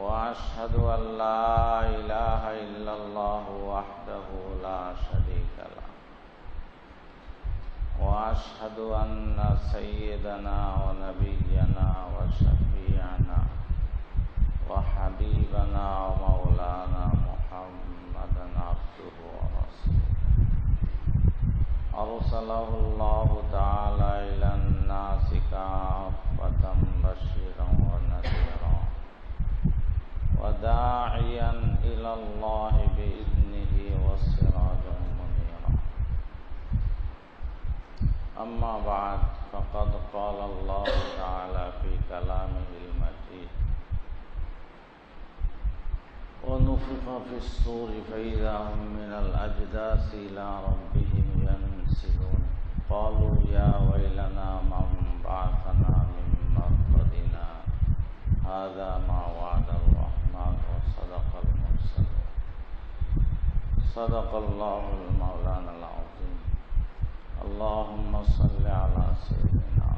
وأشهد أن لا إله إلا الله وحده لا شريك له. وأشهد أن سيدنا ونبينا وشفيعنا وحبيبنا ومولانا محمدا عبده ورسوله. أرسله الله تعالى إلى الناس كافة وداعيا إلى الله بإذنه وسراجا منيرا أما بعد فقد قال الله تعالى في كلامه المجيد. ونفخ في الصور فإذا هم من الأجداث إلى ربهم ينسلون. قالوا يا ويلنا من بعثنا من مرقدنا؟ هذا ما وعد صدق الله المولانا العظيم. اللهم صل على سيدنا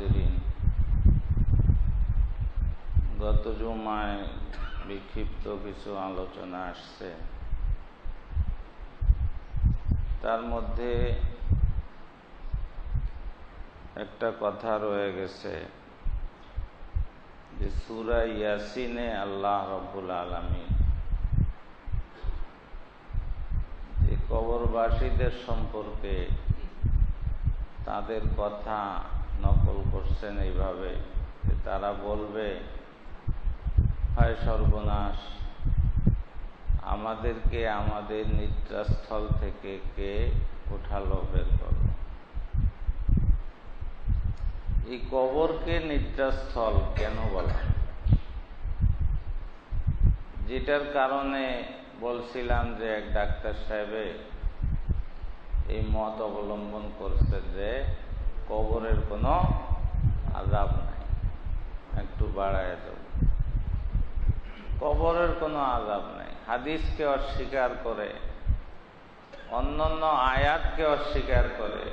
হাজিরিন গত জুমায় বিক্ষিপ্ত কিছু আলোচনা আসছে। তার মধ্যে একটা কথা রয়ে গেছে যে সুরা ইয়াসিনে আল্লাহ রব্বুল আলমী কবরবাসীদের সম্পর্কে তাদের কথা নকল করছেন এইভাবে তারা বলবে, হয় সর্বনাশ, আমাদেরকে আমাদের নিদ্রাস্থল থেকে কে উঠালো বের করল? এই কবরকে নিদ্রাস্থল কেন বলা? যেটার কারণে বলছিলাম যে এক ডাক্তার সাহেবে এই মত অবলম্বন করছে যে কবরের কোনো আজাব নাই। একটু বাড়ায় দেব। কবরের কোনো আজাব নাই। হাদিসকে অস্বীকার করে, অন্যান্য আয়াতকে অস্বীকার করে,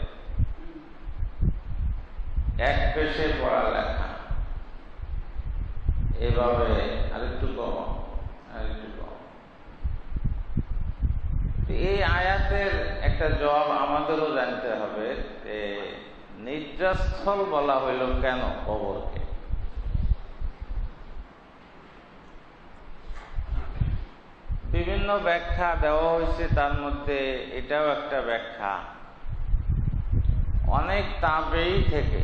এক পেশে পড়ালেখা। এভাবে আরেকটু কম আরেকটু কম। এই আয়াতের একটা জবাব আমাদেরও জানতে হবে। নিদ্রাস্থল বলা হইল কেন কবরকে? বিভিন্ন ব্যাখ্যা দেওয়া হয়েছে, তার মধ্যে এটাও একটা ব্যাখ্যা। অনেক তাবেই থেকে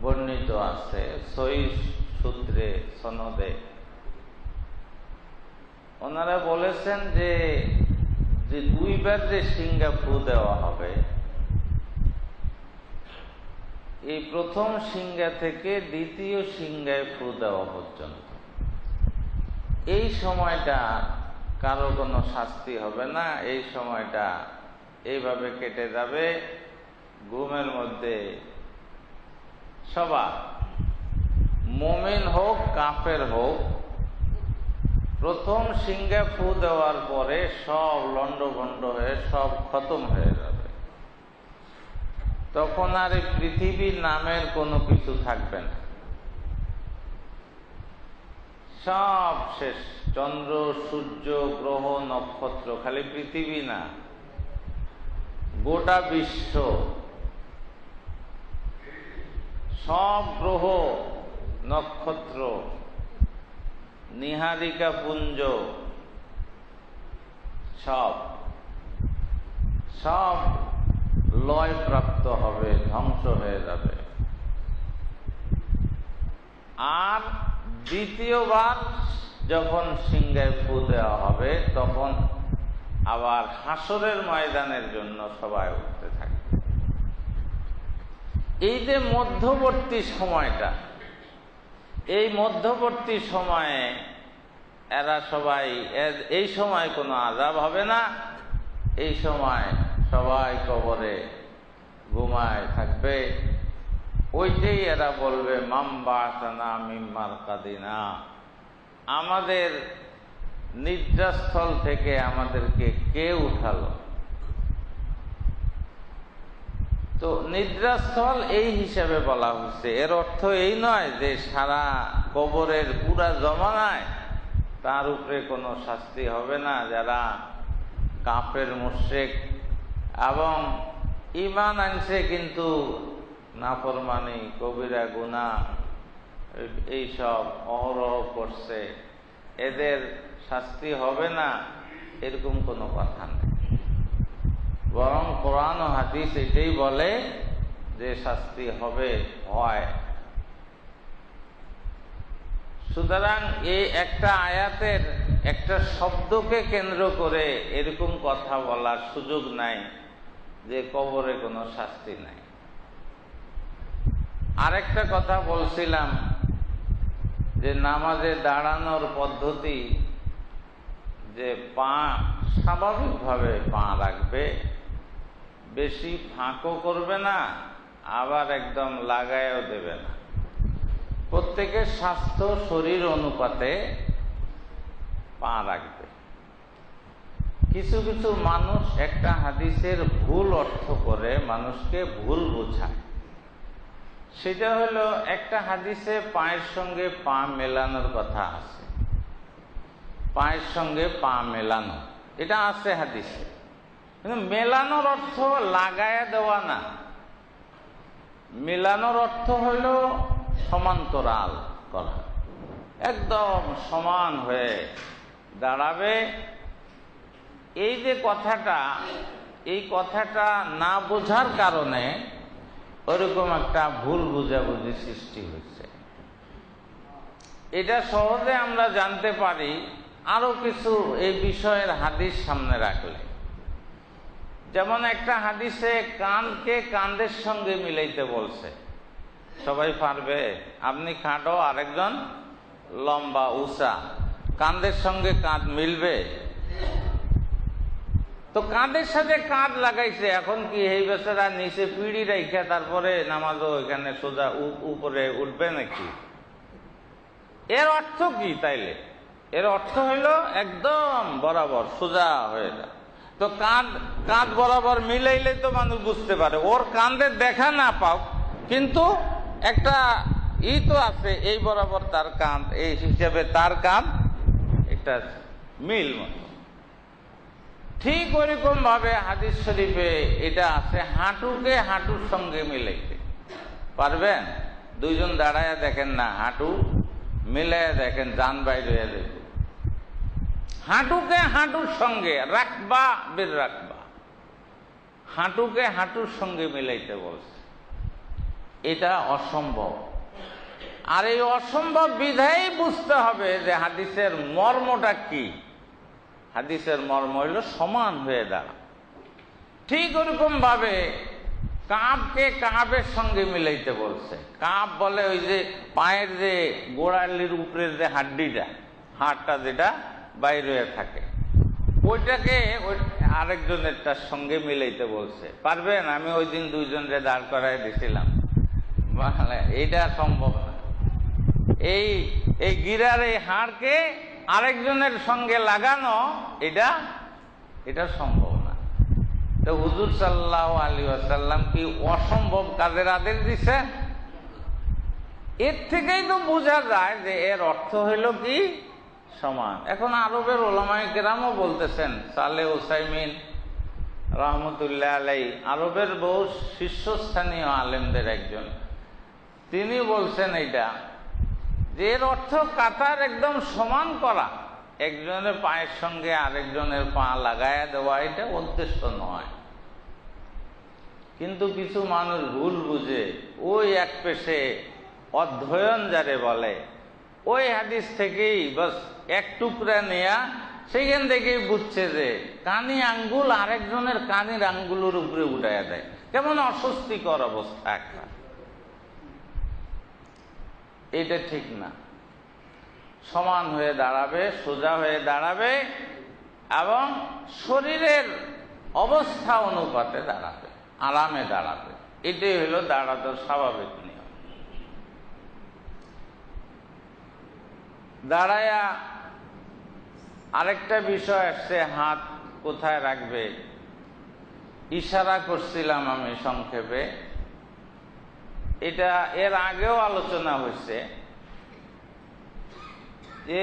বর্ণিত আছে, সই সূত্রে, সনদে। ওনারা বলেছেন যে দুইবার যে ফু দেওয়া হবে এই প্রথম সিংহা থেকে দ্বিতীয় সিংহায় ফু দেওয়া পর্যন্ত। এই সময়টা কারও কোনো শাস্তি হবে না, এই সময়টা এইভাবে কেটে যাবে, ঘুমের মধ্যে সবার, মোমেন হোক, কাফের হোক, প্রথম সিংহে ফু দেওয়ার পরে সব লন্ডভন্ড হয়ে, সব খতম হয়ে যাবে। তখন আর এই পৃথিবীর নামের কোনো কিছু থাকবে না। সব শেষ। চন্দ্র, সূর্য, গ্রহ, নক্ষত্র, খালি পৃথিবী না। গোটা বিশ্ব। সব গ্রহ, নক্ষত্র, নিহারিকা পুঞ্জ, সব। সব লয় প্রাপ্ত হবে, ধ্বংস হয়ে যাবে। আর দ্বিতীয়বার যখন সিংহায় ফু দেওয়া হবে, তখন আবার হাসরের ময়দানের জন্য সবাই উঠতে থাকবে। এই যে মধ্যবর্তী সময়টা, এই মধ্যবর্তী সময়ে এরা সবাই এই সময় কোনো আজাব হবে না। এই সময় সবাই কবরে ঘুমায় থাকবে। ওইটাই এরা বলবে মাম্বাসানা মিম্মার কাদিনা আমাদের নিদ্রাস্থল থেকে আমাদেরকে কে উঠালো? তো নিদ্রাস্থল এই হিসাবে বলা হচ্ছে এর অর্থ এই নয় যে সারা কবরের পুরা জমানায় তার উপরে কোনো শাস্তি হবে না। যারা কাপের মুশেক এবং ইমান আনছে কিন্তু নাফরমানি, কবিরা গুণা এইসব অহরহ করছে। এদের শাস্তি হবে না, এরকম কোনো কথা নেই। বরং কোরআন ও হাদিস এটাই বলে যে শাস্তি হবে, হয়। সুতরাং এই একটা আয়াতের একটা শব্দকে কেন্দ্র করে এরকম কথা বলার সুযোগ নাই যে কবরে কোনো শাস্তি নাই। আরেকটা কথা বলছিলাম যে নামাজে দাঁড়ানোর পদ্ধতি যে পা স্বাভাবিকভাবে পা রাখবে, বেশি ফাঁকও করবে না, আবার একদম লাগায়ও দেবে না। প্রত্যেকের স্বাস্থ্য, শরীর অনুপাতে পা রাখবে কিছু কিছু মানুষ একটা হাদিসের ভুল অর্থ করে মানুষকে ভুল বোঝায়। সেটা হলো একটা হাদিসে পায়ের সঙ্গে পা মেলানোর কথা আছে। পায়ের সঙ্গে পা মেলানো, এটা আছে হাদিসে। কিন্তু মেলানোর অর্থ লাগায়া দেওয়া না। মেলানোর অর্থ হইল সমান্তরাল করা। একদম সমান হয়ে দাঁড়াবে। এই যে কথাটা, এই কথাটা না বোঝার কারণে ওরকম একটা ভুল বুঝাবুঝি সৃষ্টি হয়েছে। এটা সহজে আমরা জানতে পারি, আরও কিছু এই বিষয়ের হাদিস সামনে রাখলে। যেমন একটা হাদিসে কানকে কান্দের সঙ্গে মিলাইতে বলছে, সবাই পারবে? আপনি খাটো আরেকজন লম্বা উষা কান্দের সঙ্গে কাঁধ মিলবে? তো কাঁধের সাথে কাঁধ লাগাইছে, এখন কি এই বেচারা নিচে পিড়ি রেখে তারপরে নামাজও এখানে সোজা উপরে উঠবে নাকি? এর অর্থ কি তাইলে? এর অর্থ হইল একদম বরাবর, সোজা হয়ে যায় তো কাঁধ কাঁধ বরাবর মিলাইলে তো মানুষ বুঝতে পারে, ওর কাঁধে দেখা না পাও, কিন্তু একটা ই তো আছে, এই বরাবর তার কাঁধ, এই হিসেবে তার কাঁধ একটা মিল মতো। ঠিক ওইরকম ভাবে হাদিস শরীফে এটা আছে, হাঁটুকে হাঁটুর সঙ্গে মিলাইতে। পারবেন? দুইজন দাঁড়ায় দেখেন না, হাঁটু মিলাইয়া দেখেন, যান বাইরে দেখুন হাঁটুকে হাঁটুর সঙ্গে, রাখবা বের রাখবা। হাঁটুকে হাঁটুর সঙ্গে মিলাইতে বলছে। এটা অসম্ভব। আর এই অসম্ভব বিধায় বুঝতে হবে যে হাদিসের মর্মটা কি। হাদিসের মর্ম হইল সমান হয়ে দাঁড়া। ঠিক ওরকম ভাবে কাঁপকে কাঁপের সঙ্গে মিলাইতে বলছে। কাঁপ বলে ওই যে পায়ের যে গোড়ালির উপরের যে হাড্ডিটা, হাড়টা যেটা বাইরে থাকে। ওইটাকে ওই আরেকজনের তার সঙ্গে মিলাইতে বলছে। পারবেন? আমি ওই দিন দুইজনকে দাঁড় করাই দিছিলাম। এইটা সম্ভব না। এই এই গিরার এই হাড়কে আরেকজনের সঙ্গে লাগানো, এটা এটা সম্ভব না। তো হুজুর সাল্লাহ আলী আসাল্লাম কি অসম্ভব কাজের আদেশ দিছে? এর থেকেই তো বোঝা যায় যে এর অর্থ হইল কি? সমান। এখন আরবের ওলামাই কেরামও বলতেছেন, সালে ওসাইমিন রহমতুল্লাহ আলাই আরবের বহু শীর্ষস্থানীয় আলেমদের একজন। তিনি বলছেন এইটা এর অর্থ কাতার একদম সমান করা। একজনের পায়ের সঙ্গে আরেকজনের পা লাগায়া দেওয়া, এটা উদ্দেশ্য নয়। কিন্তু কিছু মানুষ ভুল বুঝে, ওই এক পেশে অধ্যয়ন যারে বলে, ওই হাদিস থেকেই বাস এক টুকরা নেয়া সেখান থেকেই বুঝছে যে কানি আঙ্গুল আরেকজনের কানির আঙ্গুলের উপরে উঠাইয়া দেয়। কেমন অস্বস্তিকর অবস্থা একটা। এটা ঠিক না। সমান হয়ে দাঁড়াবে, সোজা হয়ে দাঁড়াবে এবং শরীরের অবস্থা অনুপাতে দাঁড়াবে, আরামে দাঁড়াবে। এটাই হলো দাঁড়ানোর স্বাভাবিক নিয়ম। দাঁড়ায়া আরেকটা বিষয় আসছে, হাত কোথায় রাখবে? ইশারা করছিলাম আমি সংক্ষেপে। এটা এর আগেও আলোচনা হয়েছে যে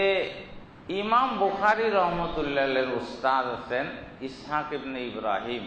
ইমাম বুখারি রহমতুল্লাহ উস্তাদ আছেন ইসহাক ইবনে ইব্রাহিম।